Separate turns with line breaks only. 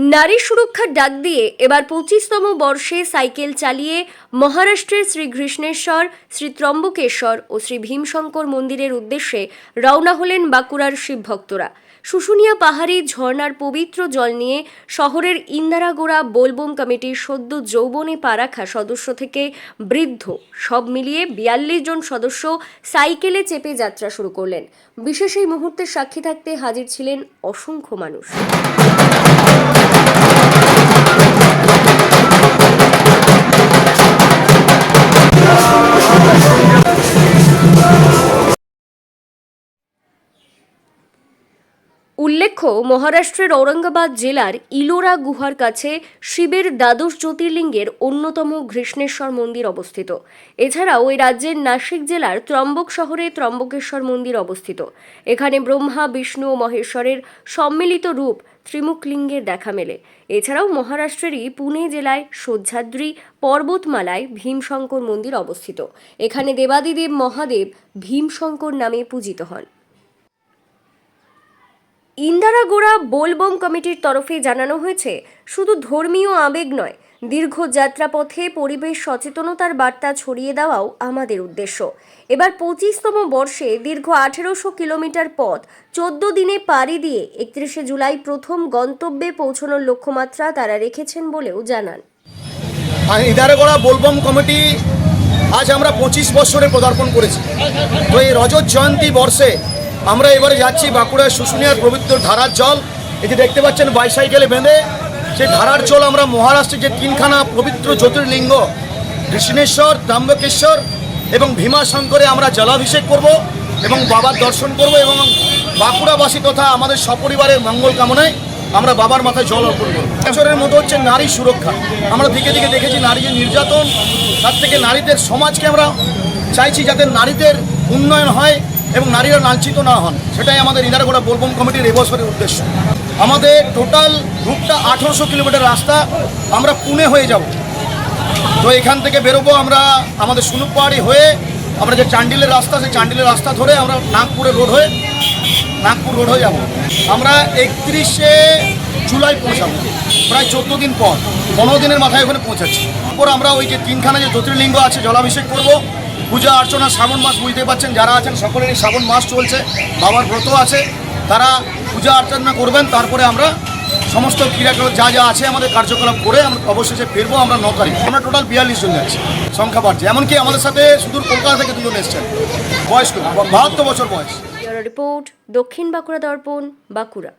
নারী সুরক্ষার ডাক দিয়ে এবার পঁচিশতম বর্ষে সাইকেল চালিয়ে মহারাষ্ট্রের শ্রী ঘৃষ্ণেশ্বর শ্রী ত্রম্বকেশ্বর ও শ্রী ভীমশঙ্কর মন্দিরের উদ্দেশ্যে রওনা হলেন বাঁকুড়ার শিব ভক্তরা শুশুনিয়া পাহাড়ি ঝর্ণার পবিত্র জল নিয়ে শহরের ইন্দারাগোড়া বোলবম কমিটির সদ্য যৌবনে পা রাখা সদস্য থেকে বৃদ্ধ, সব মিলিয়ে বিয়াল্লিশ জন সদস্য সাইকেলে চেপে যাত্রা শুরু করলেন। বিশেষ এই মুহূর্তের সাক্ষী থাকতে হাজির ছিলেন অসংখ্য মানুষ। উল্লেখ্য, মহারাষ্ট্রের ঔরঙ্গাবাদ জেলার ইলোরা গুহার কাছে শিবের দ্বাদশ জ্যোতির্লিঙ্গের অন্যতম ঘৃষ্ণেশ্বর মন্দির অবস্থিত। এছাড়াও ওই রাজ্যের নাসিক জেলার ত্রম্বক শহরে ত্রম্বকেশ্বর মন্দির অবস্থিত। এখানে ব্রহ্মা, বিষ্ণু ও মহেশ্বরের সম্মিলিত রূপ ত্রিমুখলিঙ্গের দেখা মেলে। এছাড়াও মহারাষ্ট্রেরই পুনে জেলায় সহ্যাদ্রি পর্বতমালায় ভীমশঙ্কর মন্দির অবস্থিত। এখানে দেবাদিদেব মহাদেব ভীমশঙ্কর নামে পূজিত হন। ইন্দারাগোড়া বোলবম কমিটির তরফে জানানো হয়েছে, শুধু ধর্মীয় আবেগ নয়, দীর্ঘ যাত্রাপথে পরিবেশ সচেতনতার বার্তা ছড়িয়ে দেওয়াও আমাদের উদ্দেশ্য। এবার পঁচিশতম বর্ষে দীর্ঘ আঠেরোশো কিলোমিটার পথ চোদ্দ দিনে পাড়ি দিয়ে একত্রিশে জুলাই প্রথম গন্তব্যে পৌঁছানোর লক্ষ্যমাত্রা তারা রেখেছেন বলেও জানান।
ইদারাগড়া বোলবম কমিটি আজ আমরা পঁচিশ বছরে পদার্পণ করেছি। তো এই রজত জয়ন্তী বর্ষে আমরা এবারে যাচ্ছি বাঁকুড়ার শুশুনিয়ার পবিত্র ধারার জল। এটি দেখতে পাচ্ছেন বাইসাইকেলে বেঁধে সেই ধারার জল আমরা মহারাষ্ট্রের যে তিনখানা পবিত্র জ্যোতির্লিঙ্গ কৃষ্ণেশ্বর ত্রম্বকেশ্বর এবং ভীমাশঙ্করে আমরা জলাভিষেক করব এবং বাবার দর্শন করব এবং বাঁকুড়াবাসী তথা আমাদের সপরিবারের মঙ্গল কামনায় আমরা বাবার মাথায় জল অর্পণ করব। বছরের মতো হচ্ছে নারী সুরক্ষা। আমরা দিকে দিকে দেখেছি নারী যে নির্যাতন, তার থেকে নারীদের সমাজকে আমরা চাইছি যাতে নারীদের উন্নয়ন হয়। এবং নারীরা লাঞ্ছিত না হন। সেটাই আমাদের ইন্দারগোড়া বোলবম কমিটির এবছরের উদ্দেশ্য। আমাদের টোটাল রুটটা আঠেরোশো কিলোমিটার রাস্তা, আমরা পুনে হয়ে যাব। তো এখান থেকে বেরোবো আমরা আমাদের সুনুপ পাহাড়ি হয়ে, আমরা যে চান্ডিলের রাস্তা, সেই চান্ডিলের রাস্তা ধরে আমরা নাগপুরে রোড হয়ে, নাগপুর রোড হয়ে যাব। আমরা একত্রিশে জুলাই পৌঁছাবো, প্রায় চোদ্দ দিন পর, পনেরো দিনের মাথায় ওখানে পৌঁছাচ্ছি। তারপর আমরা ওই যে তিনখানা যে জ্যোতির্লিঙ্গ আছে, জলাভিষেক করব পূজা অর্চনা, শ্রাবণ মাস বুঝতে পারছেন, যারা আছেন সকলেরই শ্রাবণ মাস চলছে, বাবার ব্রত আছে, তারা পূজা অর্চনা করবেন, তারপরে আমরা সমস্ত ক্রিয়াকলাপ যা যা আছে আমাদের কার্যকলাপ করে আমরা অবশেষে ফিরবো আমরা ন তারিখ। আমরা টোটাল বিয়াল্লিশ জন যাচ্ছি, সংখ্যা বাড়ছে। এমনকি আমাদের সাথে সুদূর কলকাতা থেকে দুজন এসছেন, বয়স্ক, বাহাত্তর বছর বয়স।
রিপোর্ট, দক্ষিণ বাঁকুড়া দর্পণ, বাঁকুড়া।